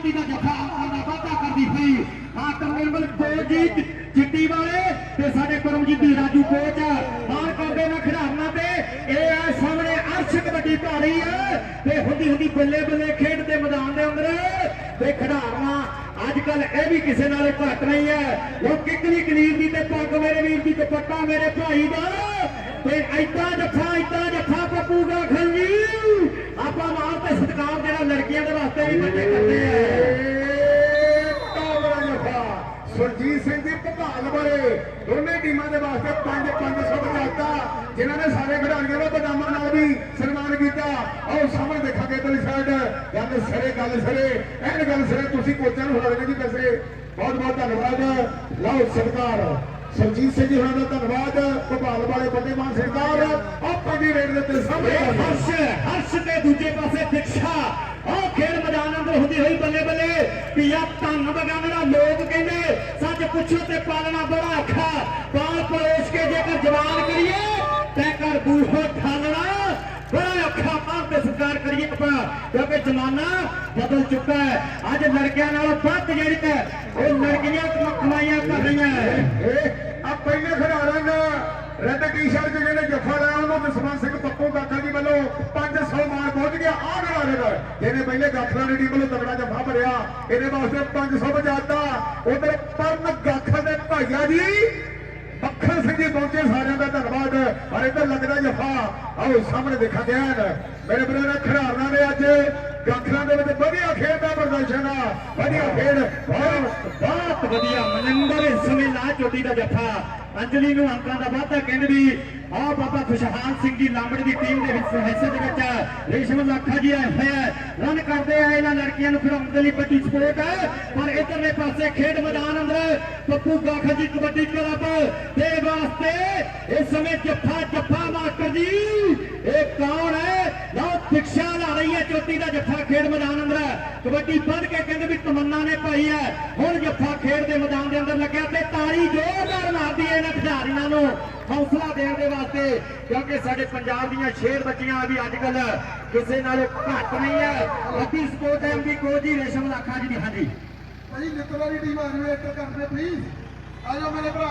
ਚੋਟੀ ਦਾ ਜੱਫਾ ਆਪਣਾ ਵਾਅਦਾ ਕਰਦੀ ਹੋਈ ਆ ਤਰਨਮਲ ਕੋਜੀਤ ਚਿੱਟੀ ਵਾਲੇ ਤੇ ਸਾਡੇ ਕਰਮਜੀਤ ਰਾਜੂ ਕੋਚ ਮਾਰ ਕਰਦੇ ਨਾ ਖਿਡਾਰਨਾ ਤੇ ਇਹ ਆ ਸਾਹਮਣੇ ਅਰਸ਼ ਕਬੱਡੀ ਭਾਰੀ ਹੈ ਤੇ ਹੁੰਦੀ ਹੁੰਦੀ ਬੱਲੇ ਬੱਲੇ ਖੇਡ ਦੇ ਮੈਦਾਨ ਦੇ ਅੰਦਰ ਤੇ ਖਿਡਾਰਨਾ ਅੱਜ ਕੱਲ ਇਹ ਵੀ ਕਿਸੇ ਨਾਲ ਘੱਟ ਨਹੀਂ ਹੈ। ਉਹ ਕਿਕਲੀ ਕਲੀਰ ਦੀ ਤੇ ਪੱਗ ਮੇਰੇ ਵੀਰ ਦੀ ਦੁਪੱਟਾ ਮੇਰੇ ਭਾਈ ਦਾ ਤੇ ਐਦਾਂ ਜੱਫਾ ਐਦਾਂ ਜੱਫਾ ਪੱਪੂ ਖੰਜੀ ਆਪਾਂ ਮਾਰ ਤੇ ਸਤਿਕਾਰ ਜਿਹੜਾ ਲੜਕੀਆਂ ਦੇ ਵਾਸਤੇ ਵੀ ਵੱਡੇ ਕਰਦੇ ਆ ਟਾਵਰਾ ਜਫਾ ਸੁਰਜੀਤ ਸਿੰਘ ਵਾਲੇ ਦੋਨੇ ਟੀਮਾਂ ਦੇ ਵਾਸਤੇ 5 500 ਬਚਾਤਾ ਜਿਨ੍ਹਾਂ ਨੇ ਸਾਰੇ ਖਿਡਾਰੀਆਂ ਦਾ ਬਦਾਮਾਂ ਨਾਲ ਵੀ ਸਨਮਾਨ ਕੀਤਾ। ਆਓ ਸਾਹਮਣੇ ਦੇਖਾਂਗੇ ਇਧਰਲੀ ਸਾਈਡ ਗੱਲ ਸਰੇ ਗੱਲ ਸਰੇ ਐਨ ਗੱਲ ਸਰੇ ਤੁਸੀਂ ਕੋਚਾਂ ਨੂੰ ਹਰਾਣੇ ਜੀ ਪੈਸੇ ਬਹੁਤ ਬਹੁਤ ਧੰਨਵਾਦ। ਲਓ ਸਤਿਕਾਰ ਸੁਰਜੀਤ ਸਿੰਘ ਜੀ ਹੋਣਾ ਦਾ ਧੰਨਵਾਦ। ਭਗਾਲ ਵਾਲੇ ਵੱਡੇ ਮਾਨ ਸਰਕਾਰ ਆਪਾਂ ਦੀ ਰੇਡ ਦੇ ਉੱਤੇ ਸਾਹਮਣੇ ਹਰਸ਼ ਹਰਸ਼ ਤੇ ਦੂਜੇ ਪਾਸੇ ਦਿਕਸ਼ਾ ਉਹ ਖੇਡ ਮੈਦਾਨ ਅੰਦਰ ਹੁੰਦੀ ਹੋਈ ਬੱਲੇ ਬੱਲੇ। ਪਿਆ ਧੰਨ ਬਗਾਨਣਾ ਲੋਕ ਕਹਿੰਦੇ ਸੱਚ ਪੁੱਛੋ ਤੇ ਪਾਲਣਾ ਬੜਾ ਔਖਾ ਪਾਲ ਪਰੋਸ ਕੇ ਜੇਕਰ ਜਵਾਨ ਕਰੀਏ ਤੈ ਕਰ ਬੂਹੋ ਠਾਲਣਾ ਬੜਾ ਔਖਾ ਮਾਰ ਤੇ ਸਤਿਕਾਰ ਕਰੀਏ ਆਪਾਂ ਕਿਉਂਕਿ ਜ਼ਮਾਨਾ ਬਦਲ ਚੁੱਕਾ ਹੈ ਅੱਜ ਲੜਕਿਆਂ ਨਾਲੋਂ ਵੱਧ ਜਿਹੜੀ ਹੈ ਉਹ ਲੜਕੀਆਂ ਕਮਾਈਆਂ ਕਰ ਰਹੀਆਂ ਇਹ ਆ ਪਹਿਲੇ ਖਿਡਾਰਨ ਰੈੱਡ ਟੀ-ਸ਼ਰਟ ਜਿਹਨੇ ਜੱਫਾ ਲਾਇਆ ਉਹਨੂੰ ਜਸਵੰਤ ਸਿੰਘ ਪੱਪੂ ਗਾਖਾ ਜੀ ਵੱਲੋਂ 500 ਮਾਰ ਪਹੁੰਚ ਗਿਆ ਆ ਖਿਡਾਰਨ ਜਿਹਨੇ ਪਹਿਲੇ ਗਾਖਾ ਦੀ ਟੀਮ ਵੱਲੋਂ ਤਗੜਾ ਜੱਫਾ ਭਰਿਆ ਇਹਦੇ ਵਾਸਤੇ 500 ਵਜਾਤਾ ਉਧਰ ਪਰਨ ਗਾਖਾ ਦੇ ਭਾਈਆ ਜੀ? ਮੱਖਣ ਸਿੰਘ ਜੀ ਪਹੁੰਚੇ ਸਾਰਿਆਂ ਦਾ ਧੰਨਵਾਦ। ਪਰ ਇੱਧਰ ਲੱਗਦਾ ਜੱਫਾ। ਆਓ, ਸਾਹਮਣੇ ਦੇਖਾਂਗੇ ਐਨ ਮੇਰੇ ਬਰਦਰ, ਖਿਡਾਰਨਾਂ ਨੇ ਅੱਜ ਦੇ ਵਿੱਚ ਵਧੀਆ ਖੇਡ ਦਾ ਪ੍ਰਦਰਸ਼ਨ ਆ, ਵਧੀਆ ਖੇਡ, ਬਹੁਤ ਬਹੁਤ ਵਧੀਆ। ਮਨਿੰਦਰ ਇਸ ਸਮੇਂ ਲਾ ਚੋਟੀ ਦਾ ਜੱਫਾ। ਅੰਜਲੀ ਨੂੰ ਅੰਕਾਂ ਦਾ ਵਾਅਦਾ ਕਹਿੰਦੇ ਵੀ ਆ ਬਾਬਾ ਖੁਸ਼ਹਾਲ ਸਿੰਘ ਜੀ ਲਾਂਬੜ ਦੀ ਟੀਮ ਦੇ ਵਿੱਚ ਹਿੱਸੇ ਦੇ ਵਿੱਚ ਰੇਸ਼ਮ ਲੱਖਾ ਜੀ ਆਏ ਹੋਏ ਰਨ ਕਰਦੇ ਆ ਇਹਨਾਂ ਲੜਕੀਆਂ ਨੂੰ ਖਿਡਾਉਣ ਦੇ ਲਈ ਵੱਡੀ ਸਪੋਰਟ ਹੈ ਪਰ ਇਧਰਲੇ ਪਾਸੇ ਖੇਡ ਮੈਦਾਨ ਅੰਦਰ ਪੱਪੂ ਗਾਖਾ ਜੀ ਕਬੱਡੀ ਕਲੱਬ ਦੇ ਵਾਸਤੇ ਇਸ ਸਮੇਂ ਜੱਫਾ ਜੱਫਾ ਮਾਸਟਰ ਜੀ। ਇਹ ਕੌਣ ਹੈ? ਲਓ ਦਿਕਸ਼ਾ ਰਹੀ ਹੈ ਚੋਟੀ ਦਾ ਜੱਫਾ ਖੇਡ ਮੈਦਾਨ ਅੰਦਰ ਕਬੱਡੀ ਵੱਧ ਕੇ ਕਹਿੰਦੇ ਵੀ ਤਮੰਨਾ ਨੇ ਪਾਈ ਹੈ। ਹੁਣ ਜੱਫਾ ਖੇਡ ਦੇ ਮੈਦਾਨ ਦੇ ਅੰਦਰ ਲੱਗਿਆ ਤੇ ਤਾੜੀ ਜ਼ੋਰਦਾਰ ਮਾਰਦੀ ਹੈ ਇਹਨਾਂ ਖਿਡਾਰੀਆਂ ਨੂੰ। ਹੌਸਲਾ ਦੇਣ ਦੇ ਵਾਸਤੇ ਕਿਉਂਕਿ ਸਾਡੇ ਪੰਜਾਬ ਦੀਆਂ ਸ਼ੇਰ ਬੱਚੀਆਂ ਵੀ ਅੱਜ ਕੱਲ ਕਿਸੇ ਨਾਲੋਂ ਘੱਟ ਨਹੀਂ ਹੈ। ਅੱਧੀ ਸਪੋਰਟ ਐਮ ਦੀ ਕੋਚ ਜੀ, ਰੇਸ਼ਮ ਲਾਖਾ ਜੀ ਹਾਂਜੀ। ਭਾਈ ਨਿਕਲ ਟੀਮ ਆ ਰਹੀ ਕਰਦੇ ਪਲੀਜ਼ ਆ ਜਾਓ ਮੇਰੇ ਭਰਾ।